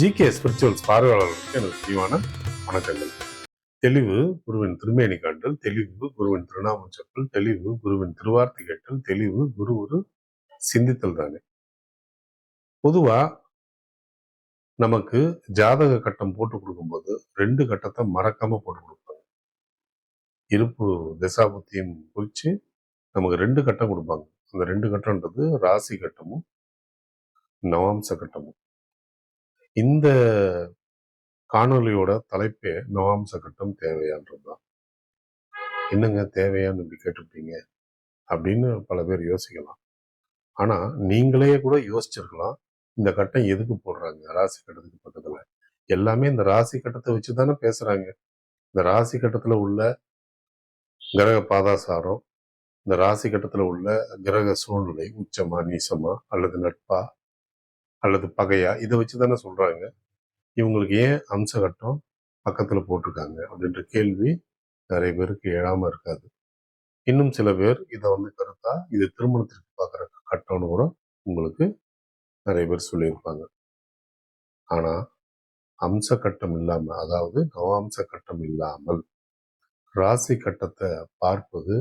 GK spirituals பார்வையாளர்களுக்கு எனது தெளிவான வணக்கங்கள். தெளிவு குருவின் திருமேனி காண்டல் தெளிவு குருவின் திருநாமம் சொற்கள் தெளிவு குருவின் திருவார்த்தை கேட்டல் தெளிவு குரு ஒரு சிந்தித்தல் தானே. பொதுவா நமக்கு ஜாதக கட்டம் போட்டு கொடுக்கும்போது ரெண்டு கட்டத்தை மறக்காம போட்டு கொடுப்பாங்க. இருப்பு திசாபுத்தியும் குறித்து நமக்கு ரெண்டு கட்டம் கொடுப்பாங்க. அந்த ரெண்டு கட்டம்ன்றது ராசி கட்டமும் நவாம்ச கட்டமும். இந்த காணொளியோட தலைப்பே நவாம்ச கட்டம் தேவையான்றதுதான். என்னங்க தேவையான்னு இப்படி கேட்டிருப்பீங்க அப்படின்னு பல பேர் யோசிக்கலாம். ஆனால் நீங்களே கூட யோசிச்சிருக்கலாம் இந்த கட்டம் எதுக்கு போடுறாங்க? ராசி கட்டத்துக்கு பக்கத்தில். எல்லாமே இந்த ராசி கட்டத்தை வச்சு தானே பேசுறாங்க. இந்த ராசி கட்டத்தில் உள்ள கிரக பாதாசாரம் இந்த ராசி கட்டத்தில் உள்ள கிரக சூழ்நிலை உச்சமா நீசமா அல்லது நட்பா அல்லது பகையா? இதை வச்சு தானே சொல்கிறாங்க இவங்களுக்கு ஏன் அம்ச கட்டம் போட்டிருக்காங்க? அப்படின்ற கேள்வி நிறைய பேருக்கு எழாமல் இருக்காது. இன்னும் சில பேர் இதை வந்து கருத்தா இது திருமணத்திற்கு பார்க்குற கட்டம்னு கூட உங்களுக்கு நிறைய பேர் சொல்லியிருப்பாங்க. ஆனால் அம்ச கட்டம் இல்லாமல் அதாவது நவாம்ச கட்டம் இல்லாமல் ராசி கட்டத்தை பார்ப்பது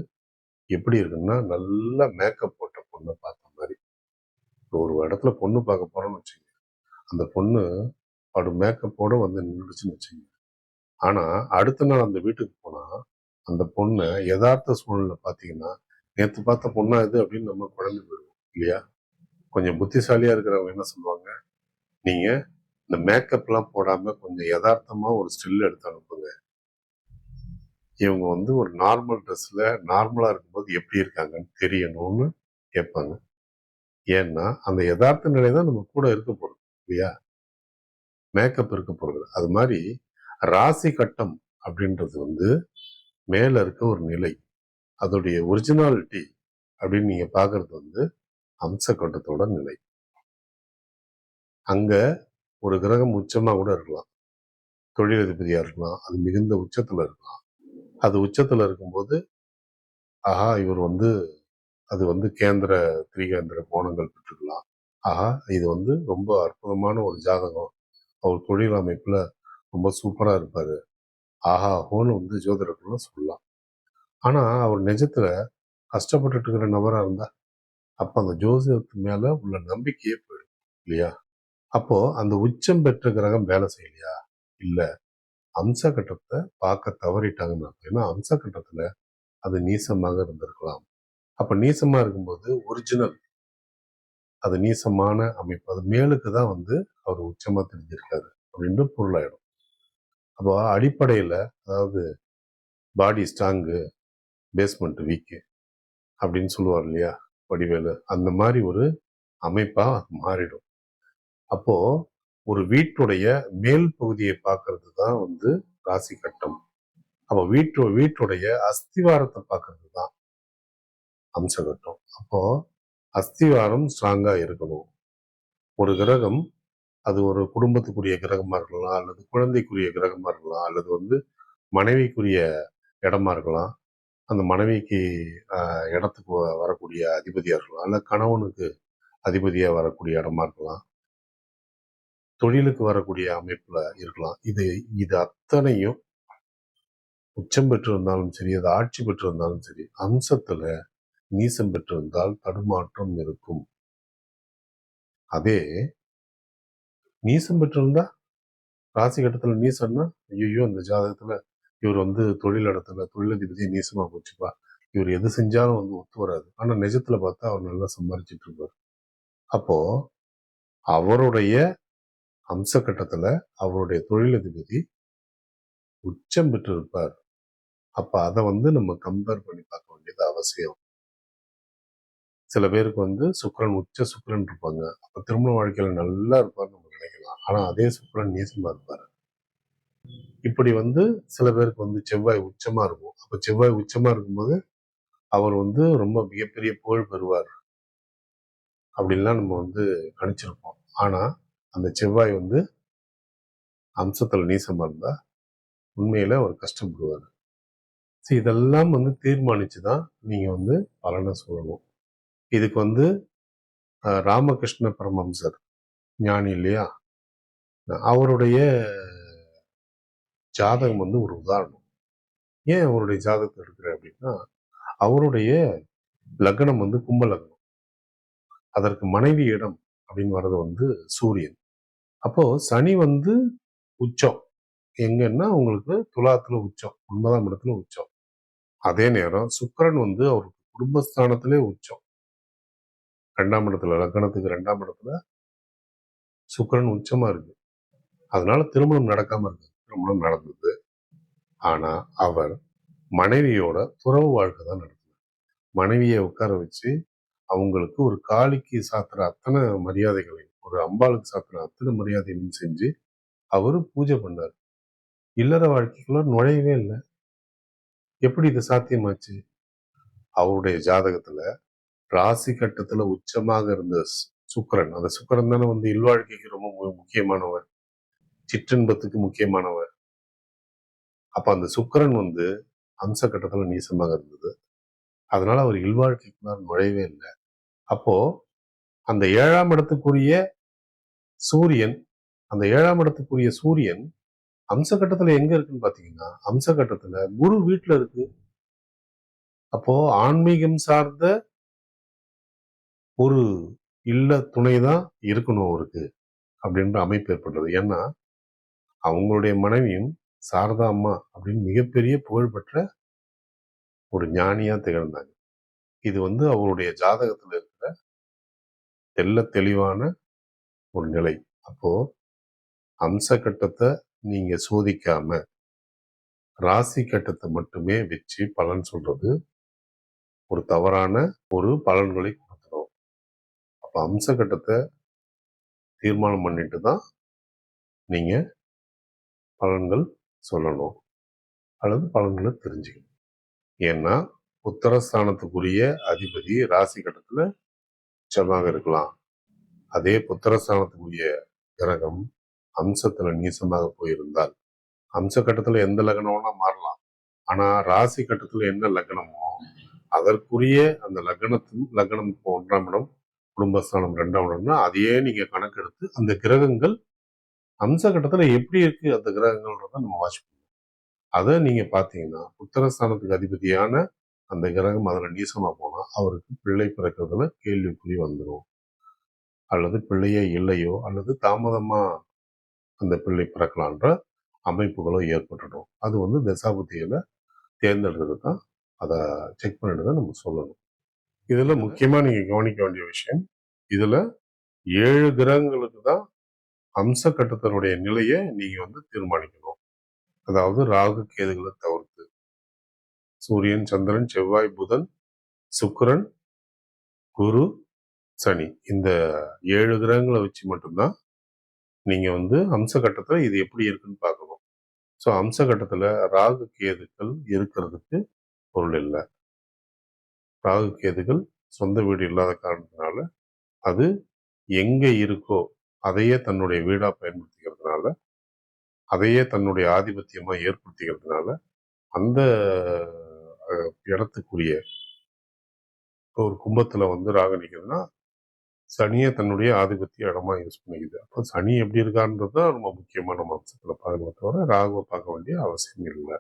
எப்படி இருக்குன்னா நல்ல மேக்கப் போட்ட பொண்ணை பார்த்தோம் இப்போ ஒரு இடத்துல பொண்ணு பார்க்க போறோம்னு வச்சுங்க அந்த பொண்ணு அவட மேக்கப்போடு வந்து நின்றுச்சுன்னு வச்சுங்க ஆனால் அடுத்த நாள் அந்த வீட்டுக்கு போனால் அந்த பொண்ணை யதார்த்த சூழ்நிலை பார்த்தீங்கன்னா நேற்று பார்த்த பொண்ணா இது? அப்படின்னு நம்ம குழம்பு போயிடுவோம். இல்லையா? கொஞ்சம் புத்திசாலியாக இருக்கிறவங்க என்ன சொல்லுவாங்க? நீங்கள் இந்த மேக்கப்லாம் போடாமல் கொஞ்சம் யதார்த்தமாக ஒரு ஸ்டில் எடுத்து அனுப்புங்க. இவங்க வந்து ஒரு நார்மல் ட்ரெஸ்ஸில் நார்மலாக இருக்கும்போது எப்படி இருக்காங்கன்னு தெரியணும்னு கேட்பாங்க. ஏன்னா அந்த யதார்த்த நிலை தான் நம்ம கூட இருக்க போறது இல்லையா? மேக்கப் இருக்க போறது. அது மாதிரி ராசி கட்டம் அப்படின்றது வந்து மேல இருக்க ஒரு நிலை. அதோடைய ஒரிஜினாலிட்டி அப்படின்னு நீங்க பாக்குறது வந்து அம்ச கட்டத்தோட நிலை. அங்க ஒரு கிரகம் உச்சமா கூட இருக்கலாம். தொழிலதிபதியா இருக்கலாம். அது மிகுந்த உச்சத்துல இருக்கலாம். அது உச்சத்துல இருக்கும்போது ஆஹா இவர் வந்து அது வந்து கேந்திர திரிகேந்திர கோணங்கள் பெற்றுக்கலாம். ஆஹா இது வந்து ரொம்ப அற்புதமான ஒரு ஜாதகம். அவர் தொழில் அமைப்புல ரொம்ப சூப்பரா இருப்பார். ஆஹா ஹோன்னு வந்து ஜோதிடர்கள்லாம் சொல்லலாம். ஆனா அவர் நிஜத்துல கஷ்டப்பட்டுட்டு இருக்கிற நபரா இருந்தா அப்போ அந்த ஜோசியத்து மேல உள்ள நம்பிக்கையே போயிடும் இல்லையா? அப்போ அந்த உச்சம் பெற்ற கிரகம் வேலை செய்யலையா? இல்லை. அம்ச கட்டத்தை பார்க்க தவறிட்டாங்கன்னு அர்த்தம். ஏன்னா அம்ச கட்டத்தில் அது நீசமாக இருந்திருக்கலாம். அப்போ நீசமாக இருக்கும்போது ஒரிஜினல் அது நீசமான அமைப்பு. அது மேலுக்கு தான் வந்து அவர் உச்சமாக தெரிஞ்சிருக்காரு அப்படின்ட்டு பொருளாயிடும். அப்போ அடிப்படையில் அதாவது பாடி ஸ்ட்ராங்கு பேஸ்மெண்ட் வீக்கு அப்படின்னு சொல்லுவார் இல்லையா? வடிவேலு. அந்த மாதிரி ஒரு அமைப்பாக அது மாறிடும். அப்போது ஒரு வீட்டுடைய மேல் பகுதியை பார்க்கறது தான் வந்து ராசி கட்டம். அப்போ வீட்டு வீட்டுடைய அஸ்திவாரத்தை பார்க்கறது தான் அம்சகட்டம் அப்போ அஸ்திவாரம் ஸ்ட்ராங்காக இருக்கணும். ஒரு கிரகம் அது ஒரு குடும்பத்துக்குரிய கிரகமாக இருக்கலாம் அல்லது குழந்தைக்குரிய கிரகமாக இருக்கலாம் அல்லது வந்து மனைவிக்குரிய இடமா இருக்கலாம். அந்த மனைவிக்கு இடத்துக்கு வ- வரக்கூடிய அதிபதியாக இருக்கலாம். அல்ல கணவனுக்கு அதிபதியாக வரக்கூடிய இடமா இருக்கலாம். தொழிலுக்கு வரக்கூடிய அமைப்பில் இருக்கலாம். இது இது அத்தனையும் உச்சம் பெற்றிருந்தாலும் சரி அது ஆட்சி பெற்றிருந்தாலும் சரி அம்சத்தில் நீசம் பெற்றிருந்தால் தடுமாற்றம் இருக்கும். அதே நீசம் பெற்றிருந்தா ராசி கட்டத்துல நீசம்னா ஐயோ இந்த ஜாதகத்துல இவர் வந்து தொழில் இடத்துல தொழிலதிபதி நீசமா போச்சுப்பா. இவர் எது செஞ்சாலும் வந்து ஒத்து வராது. ஆனா நிஜத்துல பார்த்தா அவர் நல்லா சம்பாரிச்சிட்டு இருப்பார். அப்போ அவருடைய அம்ச கட்டத்துல அவருடைய தொழிலதிபதி உச்சம் பெற்று இருப்பார் அப்ப அதை வந்து நம்ம கம்பேர் பண்ணி பார்க்க வேண்டியது அவசியம். சில பேருக்கு வந்து சுக்கரன் உச்ச சுக்கரன் இருப்பாங்க. அப்போ திருமண வாழ்க்கையில் நல்லா இருப்பார் நம்ம நினைக்கலாம். ஆனால் அதே சுக்கரன் நீசமாக இருப்பார். இப்படி வந்து சில பேருக்கு வந்து செவ்வாய் உச்சமாக இருக்கும். அப்போ செவ்வாய் உச்சமாக இருக்கும்போது அவர் வந்து ரொம்ப மிகப்பெரிய புகழ் பெறுவார். அப்படின்லாம் நம்ம வந்து கணிச்சிருப்போம். ஆனால் அந்த செவ்வாய் வந்து அம்சத்தில் நீசமாக இருந்தால் உண்மையில் அவர் கஷ்டப்படுவார். ஸோ இதெல்லாம் வந்து தீர்மானித்து தான் நீங்கள் வந்து பலனை சொல்லணும். இதுக்கு வந்து ராமகிருஷ்ண பரமம்சர் ஞானி இல்லையா? அவருடைய ஜாதகம் வந்து ஒரு உதாரணம். ஏன் அவருடைய ஜாதகத்தை எடுக்கிறேன் அப்படின்னா அவருடைய லக்னம் வந்து கும்ப லக்னம். அதற்கு மனைவி இடம் அப்படின்னு வர்றது வந்து சூரியன். அப்போ சனி வந்து உச்சம். எங்கன்னா உங்களுக்கு துலாத்துல உச்சம் ஒன்பதாம் இடத்துல உச்சம். அதே நேரம் சுக்கிரன் வந்து அவருக்கு குடும்பஸ்தானத்திலே உச்சம். ரெண்டாம் இடத்துல லக்னத்துக்கு ரெண்டாம் இடத்துல சுக்கரன் உச்சமா இருக்கு. அதனால திருமணம் நடக்காம இருக்கு. திருமணம் நடந்தது. ஆனா அவர் மனைவியோட துறவு வாழ்க்கை தான் நடத்தினார். மனைவியை உட்கார வச்சு அவங்களுக்கு ஒரு காளிக்கு சாத்துற அத்தனை மரியாதைகளையும் ஒரு அம்பாளுக்கு சாத்துற அத்தனை மரியாதைகளையும் செஞ்சு அவரு பூஜை பண்ணார். இல்லற வாழ்க்கைக்குள்ள நுழையவே இல்லை. எப்படி இது சாத்தியமாச்சு? அவருடைய ஜாதகத்துல ராசி கட்டத்துல உச்சமாக இருந்த சுக்கரன் சுக்கிரன். அந்த சுக்கரன் தானே வந்து இல்வாழ்க்கைக்கு ரொம்ப முக்கியமானவர். சிற்றின்பத்துக்கு முக்கியமானவர். அப்ப அந்த சுக்கிரன் வந்து அம்ச கட்டத்துல நீசமாக இருந்தது. அதனால அவர் இல்வாழ்க்கைக்குள்ளார நுழையவே இல்லை. அப்போ அந்த ஏழாம் இடத்துக்குரிய சூரியன் அந்த ஏழாம் இடத்துக்குரிய சூரியன் அம்ச கட்டத்துல எங்க இருக்குன்னு பாத்தீங்கன்னா அம்ச கட்டத்துல குரு வீட்டுல இருக்கு. அப்போ ஆன்மீகம் சார்ந்த ஒரு இல்ல துணை தான் இருக்கணும் அவருக்கு அப்படின்ற அமைப்பு ஏற்பட்டது. ஏன்னா அவங்களுடைய மனைவியும் சாரதா அம்மா அப்படின்னு மிகப்பெரிய புகழ்பெற்ற ஒரு ஞானியா திகழ்ந்தாங்க. இது வந்து அவருடைய ஜாதகத்துல இருக்கிற தெல்ல தெளிவான ஒரு நிலை. அப்போ அம்ச கட்டத்தை நீங்க சோதிக்காம ராசி கட்டத்தை மட்டுமே வச்சு பலன் சொல்றது ஒரு தவறான ஒரு பலன்களை அப்போ அம்ச கட்டத்தை தீர்மானம் பண்ணிட்டு தான் நீங்கள் பலன்கள் சொல்லணும். அல்லது பலன்களை தெரிஞ்சுக்கணும். ஏன்னா புத்திரஸ்தானத்துக்குரிய அதிபதி ராசி கட்டத்தில் உச்சமாக இருக்கலாம். அதே புத்திரஸ்தானத்துக்குரிய கிரகம் அம்சத்தில் நீசமாக போயிருந்தால் அம்ச கட்டத்தில் எந்த லக்னம்னா மாறலாம். ஆனால் ராசி கட்டத்தில் என்ன லக்னமோ அதற்குரிய அந்த லக்னத்தின் லக்னம் இப்போ ஒன்றாம் இடம் குடும்பஸ்தானம் ரெண்டாம் இடம்னா அதையே நீங்கள் கணக்கெடுத்து அந்த கிரகங்கள் அம்ச கட்டத்தில் எப்படி இருக்குது அந்த கிரகங்கள்ன்றத நம்ம வாட்ச் பண்ணணும். அதை நீங்கள் பார்த்தீங்கன்னா உத்தரஸ்தானத்துக்கு அதிபதியான அந்த கிரகம் அதில் நீசமாக போனால் அவருக்கு பிள்ளை பிறக்கிறதுல கேள்விக்குறி வந்துடும் அல்லது பிள்ளையே இல்லையோ அல்லது தாமதமாக அந்த பிள்ளை பிறக்கலான்ற அமைப்புகளோ ஏற்பட்டுடும். அது வந்து தசாபுத்தியில தேர்ந்தெடுக்கிறது தான் அதை செக் பண்ணிட்டு தான் நம்ம சொல்லணும். இதுல முக்கியமா நீங்க கவனிக்க வேண்டிய விஷயம் இதுல ஏழு கிரகங்களுக்கு தான் அம்ச கட்டத்தினுடைய நிலையை நீங்க வந்து தீர்மானிக்கணும். அதாவது ராகு கேதுகளை தவிர்த்து. சூரியன் சந்திரன் செவ்வாய் புதன் சுக்கரன் குரு சனி. இந்த ஏழு கிரகங்களை வச்சு மட்டும்தான் நீங்கள் வந்து அம்ச கட்டத்தில் இது எப்படி இருக்குன்னு பார்க்கணும். ஸோ அம்ச கட்டத்தில் ராகு கேதுக்கள் இருக்கிறதுக்கு பொருள் இல்லை. ராகு கேதுகள் சொந்த வீடு இல்லாத காரணத்தினால அது எங்கே இருக்கோ அதையே தன்னுடைய வீடாக பயன்படுத்திக்கிறதுனால அதையே தன்னுடைய ஆதிபத்தியமாக ஏற்படுத்திக்கிறதுனால அந்த இடத்துக்குரிய இப்போ ஒரு கும்பத்தில் வந்து ராகு நிற்கிறதுனா சனியை தன்னுடைய ஆதிபத்திய இடமா யூஸ் பண்ணிக்குது. அப்போ சனி எப்படி இருக்கான்றது தான் ரொம்ப முக்கியமான நம்ம அம்சத்துல தவிர ராகுவை பார்க்க வேண்டிய அவசியம் இல்லை.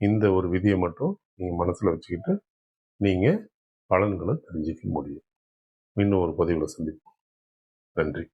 இந்த ஒரு விதியை மட்டும் நீங்கள் மனசில் வச்சுக்கிட்டு நீங்கள் பலன்களை தெரிஞ்சிக்க முடியும். இன்னும் ஒரு பதிவில் சந்திப்போம். நன்றி.